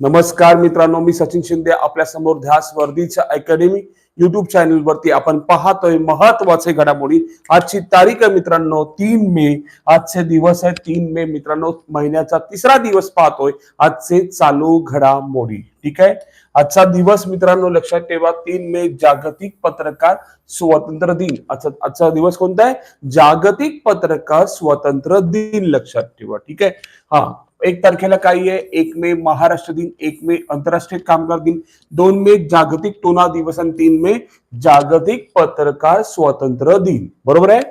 नमस्कार मित्रांनो मी सचिन शिंदे आपल्यासमोर ध्यास वर्धीच्या अकॅडमी युट्यूब चॅनल वरती आपण पाहतोय महत्त्वाचे घडामोडी. आजची तारीख आहे मित्रांनो तीन मे. आजचे दिवस आहे तीन मे. मित्रांनो महिन्याचा तिसरा दिवस पाहतोय. आजचे चालू घडामोडी. ठीक आहे? आजचा दिवस मित्रांनो लक्षात ठेवा तीन मे जागतिक पत्रकार स्वातंत्र्य दिन. आजचा आजचा दिवस कोणता आहे? जागतिक पत्रकार स्वातंत्र्य दिन लक्षात ठेवा. ठीक आहे? हा. एक तारखेला काही आहे एक मे महाराष्ट्र दिन एक मे आंतरराष्ट्रीय कामगार दिन दोन मे जागतिक टोना दिवस आणि तीन मे जागतिक पत्रकार स्वातंत्र्य दिन. बरोबर आहे?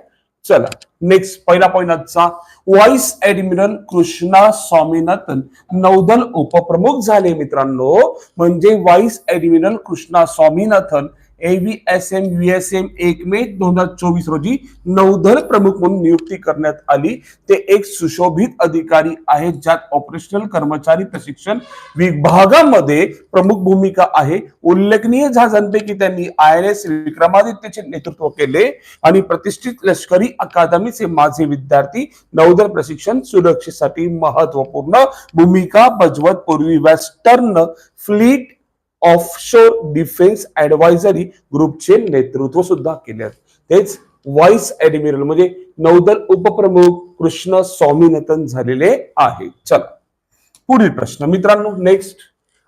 चला नेक्स्ट पहिला पॉईंट आजचा. व्हाईस ऍडमिरल कृष्णा स्वामीनाथन नौदल उपप्रमुख झाले मित्रांनो. म्हणजे vice admiral Krishna Swaminathan AVSM USM एक मे दोन हजार चोवीस रोजी नौदल प्रमुख म्हणून नियुक्ती करण्यात आली. ते एक सुशोभित अधिकारी आहेत ज्यात ऑपरेशनल कर्मचारी प्रशिक्षण विभागामध्ये प्रमुख भूमिका आहे. उल्लेखनीय जहाजांपैकी त्यांनी आय एन एस विक्रमादित्यचे नेतृत्व केले आणि प्रतिष्ठित लष्करी अकादमीचे माझे विद्यार्थी नौदल प्रशिक्षण सुरक्षेसाठी महत्त्वपूर्ण भूमिका बजावत. पूर्वी western fleet offshore defence advisory ग्रुपचे नेतृत्व सुद्धा केले तेच व्हाईस ऍडमिरल म्हणजे नौदल उपप्रमुख कृष्ण स्वामीनाथन झालेले आहेत. चला पुढील प्रश्न. मित्रांनो नेक्स्ट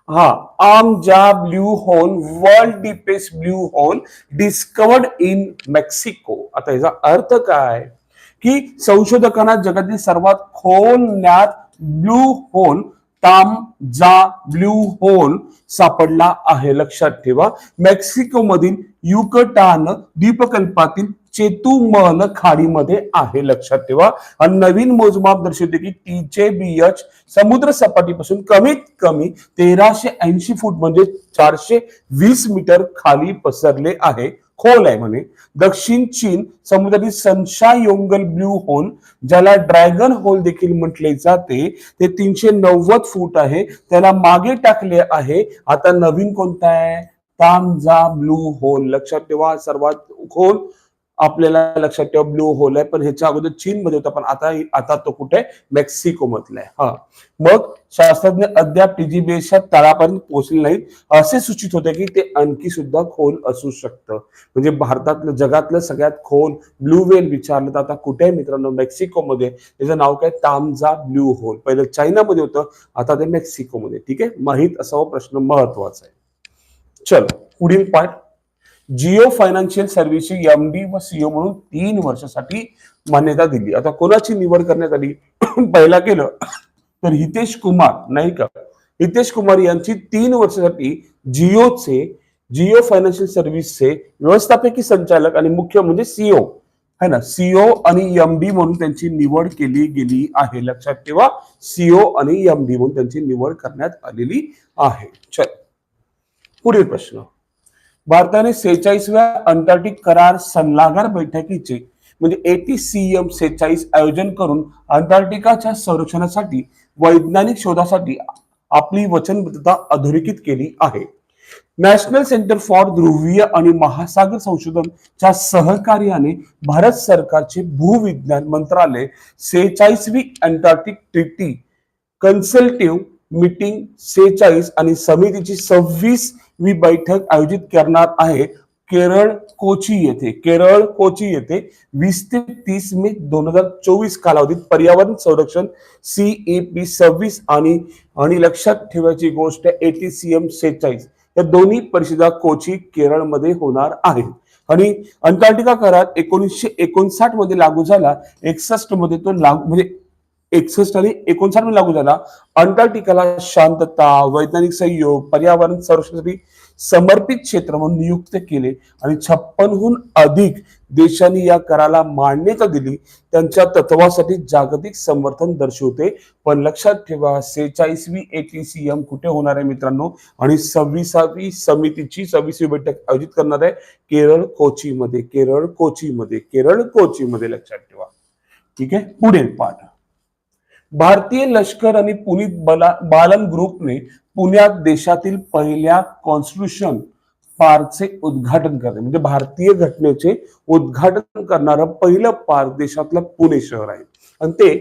हा Aamja blue hole world deepest blue hole discovered in Mexico आता याचा अर्थ काय? की संशोधकांना जगातील सर्वात खोल ज्ञात ब्लू होल ताम जा ब्ल्यू होल सापडला आहे. लक्षात ठेवा. मेक्सिको मधील युकटान द्वीपकल्पातील चेतुमल खाडीमध्ये आहे. लक्षात ठेवा. आणि नवीन मोजमाप दर्शवते की टीचे बीएच समुद्र सपाटीपासून कमीत कमी तेराशे ऐंशी फूट म्हणजे चारशे वीस मीटर खाली पसरले आहे. खोल आहे म्हणे. दक्षिण चीन समुद्रातील सनशायोंगल ब्ल्यू होल ज्याला ड्रॅगन होल देखील म्हटले जाते ते तीनशे नव्वद फूट आहे. त्याला मागे टाकले आहे. आता नवीन कोणता आहे? Taam Ja blue hole. लक्षात ठेवा सर्वात खोल आपल्याला लक्षात ठेवा ब्लू होल आहे पण ह्याच्या अगोदर चीन मध्ये होता पण आता आता तो कुठे मेक्सिको मधला आहे. हा. मग शास्त्रज्ञ अद्याप टीजीबीएसच्या तळापर्यंत पोहोचले नाहीत. असे सूचित होते की ते आणखी सुद्धा खोल असू शकतं. म्हणजे भारतातलं जगातलं सगळ्यात खोल ब्लू वेल विचारलं तर आता कुठे आहे मित्रांनो? मेक्सिको मध्ये त्याचं नाव काय? Taam Ja blue hole. पहिलं चायनामध्ये होतं आता ते मेक्सिको मध्ये ठीक आहे? माहीत असावा प्रश्न महत्त्वाचा आहे. चल पुढील पाठ जिओ फायनान्शियल सर्व्हिसची एमडी व सीओ म्हणून तीन वर्षासाठी मान्यता दिली. आता कोणाची निवड करण्यात आली? पहिला केलं तर हितेश कुमार नाही का? हितेश कुमार यांची तीन वर्षासाठी जिओचे जिओ फायनान्शियल सर्व्हिसचे व्यवस्थापकीय संचालक आणि मुख्य म्हणजे सीओ है ना? सीओ आणि एमडी म्हणून त्यांची निवड केली गेली आहे. लक्षात ठेवा सीओ आणि एमडी म्हणून त्यांची निवड करण्यात आलेली आहे. चल. पुढील प्रश्न. भारताने सेहेचाळीसव्या अंटार्क्टिक करार सल्लागार बैठकीचे म्हणजे एटीसीएम सेहेचाळीस आयोजन करून अंटार्क्टिकाच्या संरक्षणासाठी वैज्ञानिक शोधासाठी आपली वचनबद्धता अधोरेखित केली आहे. नॅशनल सेंटर फॉर ध्रुवीय आणि महासागर संशोधनच्या सहकार्याने भारत सरकारचे भूविज्ञान मंत्रालय सेहेचाळीसवी अंटार्क्टिक ट्रिटी कन्सल्टिव्ह मीटिंग सेहेचाळीस आणि समितीची सव्वीसवी बैठक आयोजित करणार आहे केरळ कोची येथे. केरळ कोची येथे वीस ते तीस मे दोन हजार चोवीस कालावधीत पर्यावरण संरक्षण सीईपी सव्वीस आणि आणि लक्षात ठेवायची गोष्ट एटीसीएम सेहेचाळीस. या दोन्ही परिषदा कोची केरळमध्ये होणार आहेत. आणि अंटार्क्टिका करार एकोणीसशे एकोणसाठमध्ये लागू झाला. एकसष्टमध्ये तो लागू म्हणजे एकसष्ट आणि एकोणसाठमध्ये लागू झाला. अंटार्क्टिकाला शांतता वैज्ञानिक सहयोग पर्यावरण संरक्षणासाठी समर्पित क्षेत्र म्हणून नियुक्त केले आणि छप्पनहून अधिक देशांनी या कराला मान्यता दिली. त्यांच्या तत्वासाठी जागतिक समर्थन दर्शवते. पण लक्षात ठेवा सेहेचाळीसवी एटीसीएम कुठे होणार आहे मित्रांनो? आणि सव्वीसावी समितीची सव्वीसवी बैठक आयोजित करणार आहे केरळ कोची मध्ये केरळ कोची मध्ये केरळ कोची मध्ये लक्षात ठेवा. ठीक आहे? पुढील पाठ. भारतीय लष्कर आणि पुनीत बला बालन ग्रुपने पुण्यात देशातील पहिल्या कॉन्स्टिट्यूशन पार्कचे उद्घाटन करते म्हणजे भारतीय घटनेचे उद्घाटन करणारं पहिलं पार्क देशातलं पुणे शहर आहे. आणि ते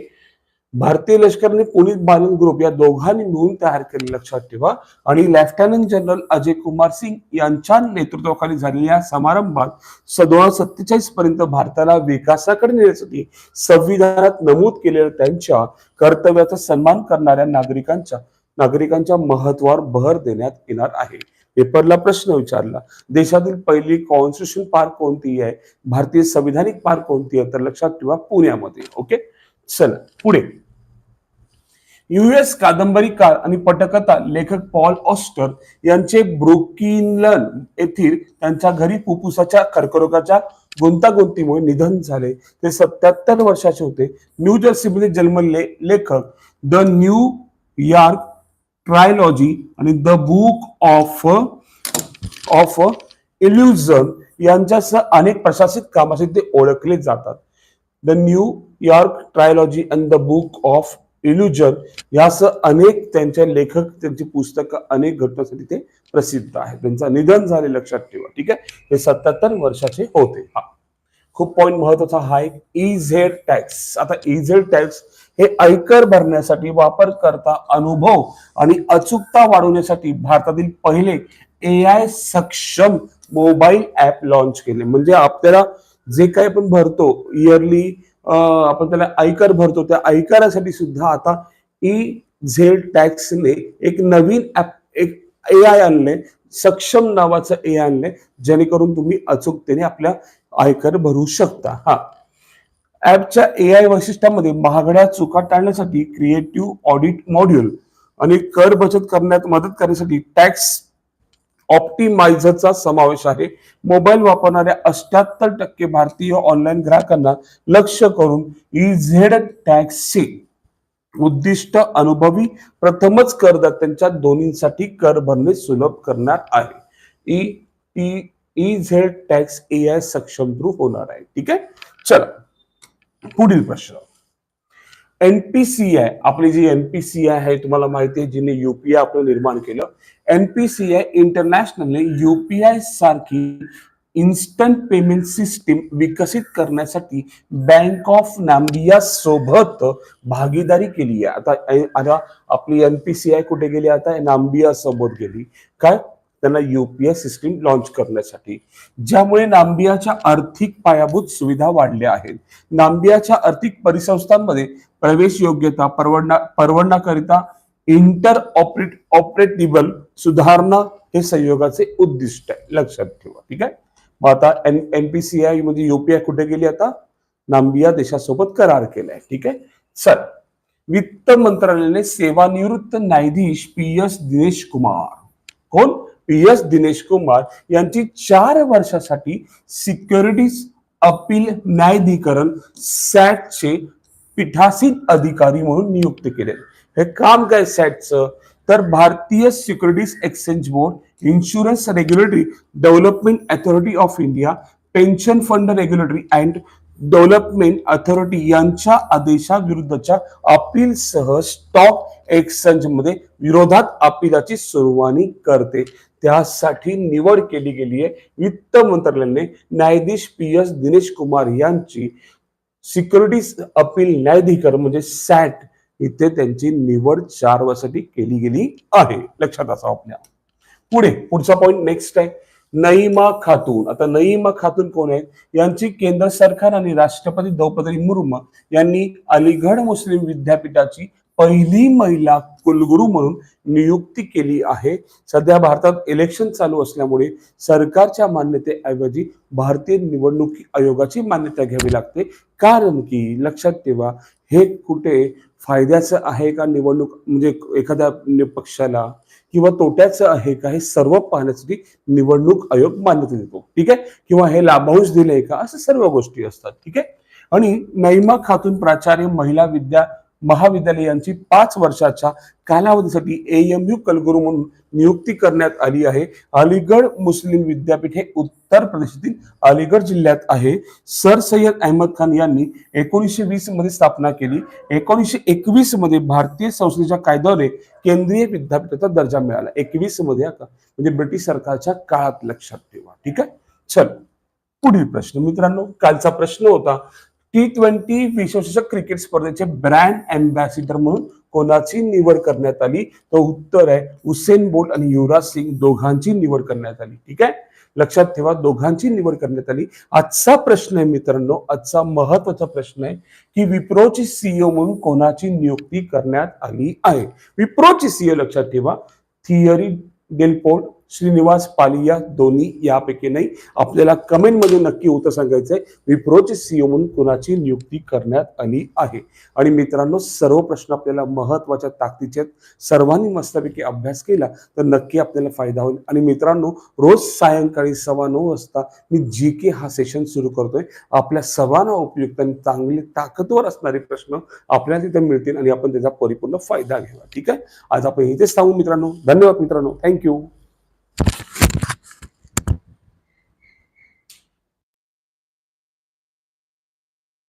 भारतीय लष्कराने पुनीत बालन ग्रुप या दोघांनी मिळून तयार केले लक्षात ठेवा. आणि लेफ्टनंट जनरल अजय कुमार सिंग यांच्या नेतृत्वाखाली झालेल्या समारंभात सदोळा सत्तेचाळीस पर्यंत भारताला विकासाकडे नेण्यासाठी संविधानात नमूद केलेल्या त्यांच्या कर्तव्याचा सन्मान करणाऱ्या नागरिकांच्या नागरिकांच्या महत्वावर भर देण्यात येणार आहे. पेपरला प्रश्न विचारला देशातील पहिली कॉन्स्टिट्यूशन पार्क कोणती आहे? भारतीय संविधानिक पार्क कोणती आहे? तर लक्षात ठेवा पुण्यामध्ये ओके? चला पुढे. युएस कादंबरीकार आणि पटकथा लेखक पॉल ऑस्टर यांचे ब्रुकिनलन येथील त्यांच्या घरी फुफ्फुसाच्या कर्करोगाच्या गुंतागुंतीमुळे निधन झाले. ते सत्याहत्तर वर्षाचे होते. न्यू जर्सीमध्ये जन्मले लेखक द न्यू यॉर्क ट्रायलॉजी आणि the book of of illusion यांच्यासह अनेक प्रशासित कामासाठी ते ओळखले जातात. The New York trilogy and the book of illusion यासह अनेक त्यांच्या लेखक त्यांची पुस्तकं अनेक घटनासाठी ते प्रसिद्ध आहे त्यांचं निधन झाले लक्षात ठेवा ठीक आहे? हे सत्याहत्तर वर्षाचे होते. हा. खूप पॉईंट महत्त्वाचा हा एक इझेड टॅक्स आता इझेड टॅक्स हे आयकर भरण्यासाठी वापरकर्ता अनुभव आणि अचूकता वाढवण्यासाठी भारतातील पहिले ए आय सक्षम मोबाईल ऍप लॉन्च केले. म्हणजे आपल्याला जे काही आपण भरतो इयरली आपण त्याला आयकर भरतो त्या आयकरासाठी सुद्धा आता ई झेड टॅक्सने एक नवीन ऍप एक ए आय आणले सक्षम नावाचं ए आय आणले जेणेकरून तुम्ही अचूकतेने आपल्या आयकर भरू शकता. हा. ऍपच्या ए आय वैशिष्ट्यामध्ये महागड्या चुका टाळण्यासाठी क्रिएटिव्ह ऑडिट मॉड्यूल आणि कर बचत करण्यात मदत करण्यासाठी टॅक्स ऑप्टिमायझरचा समावेश आहे. मोबाईल वापरणाऱ्या अष्ट्याहत्तर टक्के भारतीय ऑनलाईन ग्राहकांना लक्ष करून ई झेड टॅक्सचे उद्दिष्ट अनुभवी प्रथमच करदात्यांच्या दोन्हीसाठी कर भरणे सुलभ करणार आहे. E T E Z tax A I सक्षम प्रूफ होणार आहे. ठीक आहे? चला पुढील प्रश्न. एनपीसीआय आपली जी एनपीसीआय आहे तुम्हाला माहिती आहे जिने युपीआय आपलं निर्माण केलं. एनपीसीआय इंटरनॅशनलने युपीआय सारखी इन्स्टंट पेमेंट सिस्टीम विकसित करण्यासाठी बँक ऑफ नाम्बिया सोबत भागीदारी केली आहे. आता आता आपली एनपीसीआय कुठे गेली? आता नाम्बिया सोबत गेली. काय? त्यांना युपीआय सिस्टीम लॉन्च करण्यासाठी. ज्यामुळे नाम्बियाच्या आर्थिक पायाभूत सुविधा वाढल्या आहेत. नाम्बियाच्या आर्थिक परिसंस्थांमध्ये प्रवेश योग्यता परवडणा परवडण्याकरिता इंटर ऑपरेट ऑपरेटिबल सुधारणा हे संयोगाचे उद्दिष्ट आहे. लक्षात ठेवा. ठीक आहे? मग आता एन एनपीसीआयमध्ये युपीआय कुठे गेली आता? नांबिया देशासोबत करार केलाय. ठीक आहे? चल. वित्त मंत्रालयाने सेवानिवृत्त न्यायाधीश पी एस दिनेश कुमार कोण? पी एस दिनेश कुमार यांची चार वर्षासाठी सिक्युरिटीज अपील न्यायाधिकरण सॅटचे पीठासीन अधिकारी म्हणून नियुक्त केले. हे काम काय सॅटचं? तर भारतीय securities exchange board insurance regulatory development authority of India pension fund regulatory and development authority यांच्या आदेशाविरुद्धच्या अपीलसह स्टॉक एक्सचेंजमध्ये विरोधात अपीलाची सुरुवाणी करते. त्यासाठी निवड केली गेली आहे वित्त मंत्रालयाने न्यायाधीश पी एस दिनेश कुमार यांची सिक्युरिटीज अपील न्यायाधिकरण म्हणजे सॅट इथे त्यांची निवड चार वर्षासाठी केली गेली आहे. लक्षात असावं आपल्या. पुढे पुढचा पॉईंट नेक्स्ट आहे. नईमा खातून. आता नईमा खातून कोण आहेत यांची केंद्र सरकार आणि राष्ट्रपती द्रौपदी मुर्मू यांनी अलीगढ मुस्लिम विद्यापीठाची पहिली महिला कुलगुरू म्हणून नियुक्ती केली आहे. सध्या भारतात इलेक्शन चालू असल्यामुळे सरकारच्या मान्यतेऐवजी भारतीय निवडणूक आयोगाची मान्यता घ्यावी लागते. कारण की लक्षात ठेवा हे कुठे फायद्याचं आहे का निवडणूक म्हणजे एखाद्या पक्षाला किंवा तोट्याचं आहे का हे सर्व पाहण्यासाठी निवडणूक आयोग मान्यता देतो. ठीक आहे? किंवा हे लाभांश दिले का असं सर्व गोष्टी असतात. ठीक आहे? आणि नैमा खातून प्राचार्य महिला विद्या महाविद्यालयांची पाच वर्षाच्या कालावधीसाठी एएमयू कलगुरू म्हणून नियुक्ती करण्यात आली आहे. अलीगड मुस्लिम विद्यापीठ हे उत्तर प्रदेशातील अलीगड जिल्ह्यात आहे. सर सय्यद अहमद खान यांनी एकोणीसशे वीसमध्ये स्थापना केली. एकोणीसशे एकवीसमध्ये भारतीय संस्थेच्या कायद्याने केंद्रीय विद्यापीठाचा दर्जा मिळाला. एकवीसमध्ये आता म्हणजे ब्रिटिश सरकारच्या काळात लक्षात ठेवा. ठीक आहे? चल पुढील प्रश्न. मित्रांनो कालचा प्रश्न होता टी ट्वेंटी विश्वचषक क्रिकेट स्पर्धेचे ब्रँड अँबॅसिडर म्हणून कोणाची निवड करण्यात आली? तर उत्तर आहे हुसेन बोल्ट आणि युवराज सिंग दोघांची निवड करण्यात आली. ठीक आहे? लक्षात ठेवा दोघांची निवड करण्यात आली. आजचा प्रश्न आहे मित्रांनो आजचा महत्त्वाचा प्रश्न आहे की विप्रोची सीईओ म्हणून कोणाची नियुक्ती करण्यात आली आहे? विप्रोची सीईओ लक्षात ठेवा थिअरी डेलपोर्ट श्रीनिवास पालिया दोन्ही यापैकी नाही. आपल्याला कमेंटमध्ये नक्की उत्तर सांगायचं आहे विप्रोचे सीओ म्हणून कुणाची नियुक्ती करण्यात आली आहे? आणि मित्रांनो सर्व प्रश्न आपल्याला महत्त्वाच्या ताकदीचे आहेत. सर्वांनी मस्तपैकी अभ्यास केला तर नक्की आपल्याला फायदा होईल. आणि मित्रांनो रोज सायंकाळी सव्वा नऊ वाजता मी जी के हा सेशन सुरू करतोय. आपल्या सर्वांना उपयुक्त आणि चांगले ताकदवर असणारे प्रश्न आपल्याला तिथे मिळतील आणि आपण त्याचा परिपूर्ण फायदा घ्यावा. ठीक आहे? आज आपण इथेच थांबू मित्रांनो. धन्यवाद मित्रांनो. थँक्यू